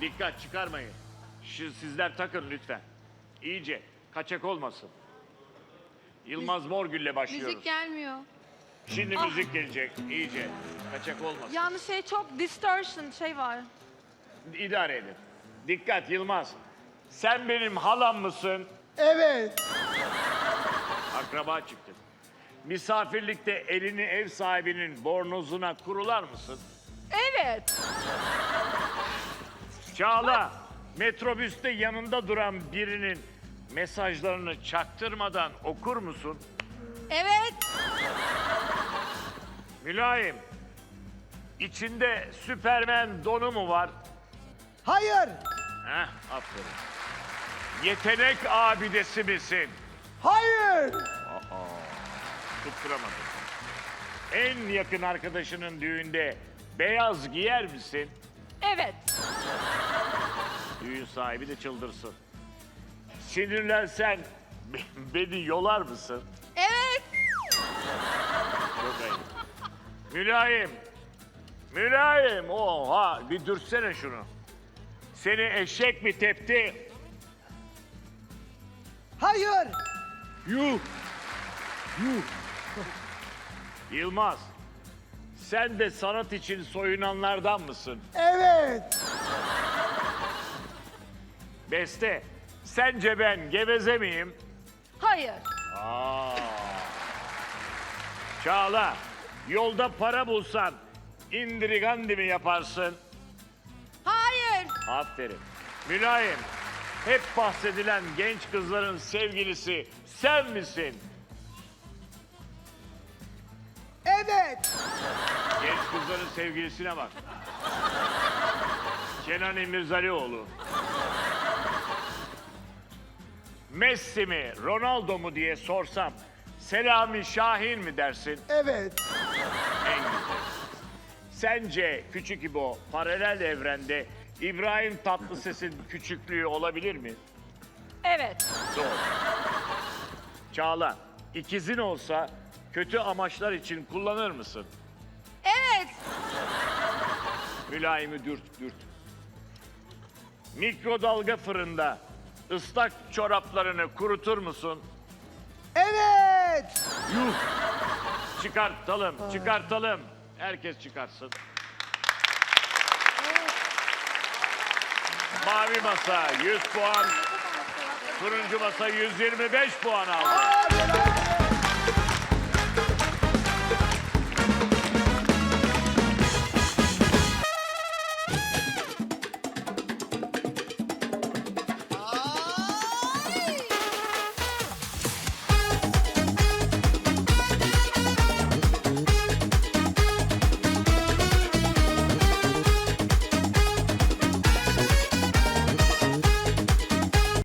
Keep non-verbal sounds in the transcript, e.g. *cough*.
Dikkat çıkarmayın. Şu sizler takın lütfen. İyice. Kaçak olmasın. Yılmaz Morgül'le başlıyoruz. Müzik gelmiyor. Şimdi müzik gelecek. İyice. Kaçak olmasın. Yani şey çok distortion şey var. İdare edin. Dikkat Yılmaz. Sen benim halam mısın? Evet. Akraba çıktı. Misafirlikte elini ev sahibinin bornozuna kurular mısın? Evet. Çağla, metrobüste yanında duran birinin mesajlarını çaktırmadan okur musun? Evet. Mülayim, içinde Süpermen donu mu var? Hayır. Heh, aferin. Yetenek abidesi misin? Hayır. Tutturamadım. En yakın arkadaşının düğünde beyaz giyer misin? Evet. Düğün sahibi de çıldırsın. Sinirlensen be- beni yolar mısın? Evet. Çok ayıp. Mülayim. Mülayim. Oha bir dürsene şunu. Seni eşek mi tepti? Hayır. Yuh. Yuh. Yılmaz. Sen de sanat için soyunanlardan mısın? Evet. Beste. Sence ben geveze miyim? Hayır. Aa. Çağla. Yolda para bulsan indirigandi mi yaparsın? Hayır. Aferin. Mülayim, hep bahsedilen genç kızların sevgilisi sen misin? Evet. Genç kızların sevgilisine bak. Kenan İmirzalıoğlu. Messi mi, Ronaldo mu diye sorsam Selami Şahin mi dersin? Evet. En güzel. Sence Küçük İbo paralel evrende İbrahim Tatlıses'in *laughs* küçüklüğü olabilir mi? Evet. Doğru. Çağla, ikizin olsa kötü amaçlar için kullanır mısın? Evet. Mülayimi dürt dürt. Mikrodalga fırında ıslak çoraplarını kurutur musun? Evet. Yuh! Çıkartalım, çıkartalım. Herkes çıkarsın. Mavi masa 100 puan, turuncu masa 125 puan aldı.